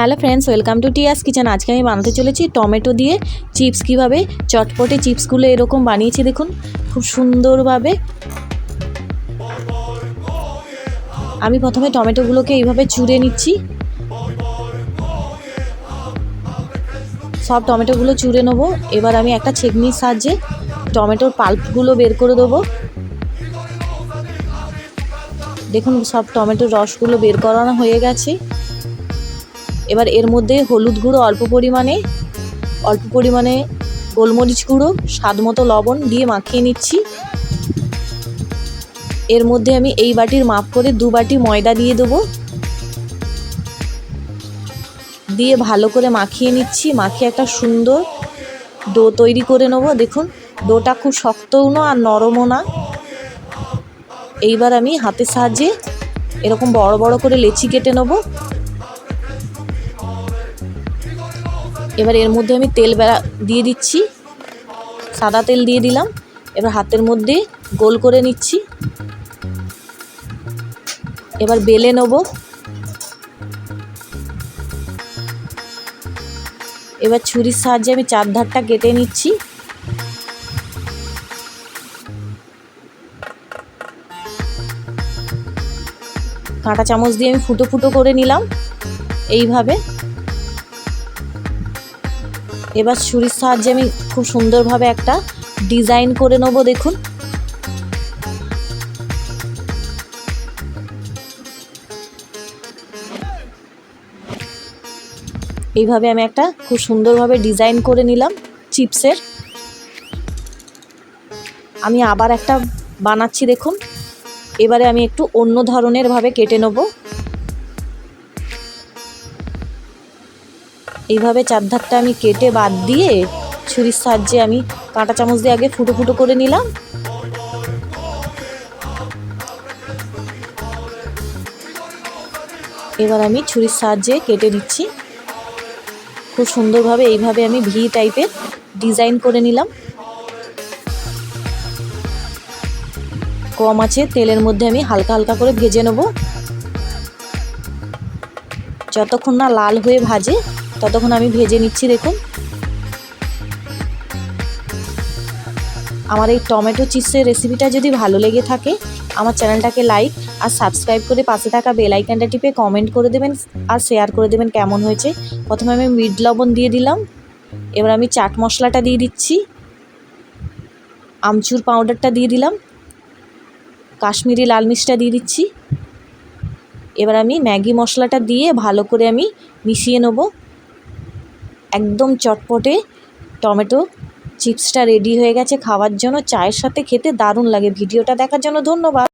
Hello friends, welcome to Tia's kitchen. আজকে আমি বানাতে চলেছি টমেটো দিয়ে চিপস কীভাবে চটপটে চিপসগুলো এরকম বানিয়েছি, দেখুন, খুব সুন্দরভাবে। আমি প্রথমে টমেটোগুলোকে এইভাবে চুড়ে নিচ্ছি। সব টমেটোগুলো চুড়ে নেব। এবার আমি একটা ছেকনির সাহায্যে টমেটোর পাল্পগুলো বের করে দেবো। দেখুন, সব টমেটোর রসগুলো বের করানো হয়ে গেছে। এবার এর মধ্যে হলুদ গুঁড়ো অল্প পরিমাণে অল্প পরিমাণে গোলমরিচ গুঁড়ো, স্বাদ মতো লবণ দিয়ে মাখিয়ে নিচ্ছি। এর মধ্যে আমি এই বাটির মাপ করে দু বাটি ময়দা দিয়ে দেবো। দিয়ে ভালো করে মাখিয়ে নিচ্ছি, মাখিয়ে একটা সুন্দর ডো তৈরি করে নেব। দেখুন, ডোটা খুব শক্তও না আর নরমও না। এইবার আমি হাতের সাহায্যে এরকম বড় বড় করে লেচি কেটে নেব। এবার এর মধ্যে আমি তেল বেড়া দিয়ে দিচ্ছি, সাদা তেল দিয়ে দিলাম, এবার হাতের মধ্যে গোল করে নিচ্ছি। এবার বেলে নেব। এবার ছুরির সাহায্যে আমি চার ধারটা কেটে নিচ্ছি। কাঁটা চামচ দিয়ে আমি ফুটো ফুটো করে নিলাম, এইভাবে। এবার ছুরির সাহায্যে আমি খুব সুন্দরভাবে একটা ডিজাইন করে নেব, দেখুন। এইভাবে আমি একটা খুব সুন্দরভাবে ডিজাইন করে নিলাম চিপসের। আমি আবার একটা বানাচ্ছি, দেখুন। এবারে আমি একটু অন্য ধরনের ভাবে কেটে নেব। এইভাবে চারধারটা আমি কেটে বাদ দিয়ে ছুরির সাহায্যে আমি কাঁটা চামচ দিয়ে আগে ফুটো ফুটো করে নিলাম। এবার আমি ছুরির সাহায্যে কেটে দিচ্ছি। খুব সুন্দরভাবে এইভাবে আমি ভি টাইপের ডিজাইন করে নিলাম। কম আছে, তেলের মধ্যে আমি হালকা হালকা করে ভেজে নেব। যতক্ষণ না লাল হয়ে ভাজে ততক্ষণ আমি ভেজে নিচ্ছি, দেখুন। আমার এই টমেটো চিপসের রেসিপিটা যদি ভালো লেগে থাকে, আমার চ্যানেলটাকে লাইক আর সাবস্ক্রাইব করে পাশে থাকা বেল আইকনটা টিপে কমেন্ট করে দেবেন আর শেয়ার করে দেবেন কেমন হয়েছে। প্রথমে আমি মিট লবণ দিয়ে দিলাম। এবার আমি চাট মশলাটা দিয়ে দিচ্ছি। আমচুর পাউডারটা দিয়ে দিলাম। কাশ্মীরি লাল মির্চটা দিয়ে দিচ্ছি। এবার আমি ম্যাগি মশলাটা দিয়ে ভালো করে আমি মিশিয়ে নেব। একদম চটপটে টমেটো চিপসটা রেডি হয়ে গেছে খাওয়ার জন্য, চায়ের সাথে খেতে দারুণ লাগে। ভিডিওটা দেখার জন্য ধন্যবাদ।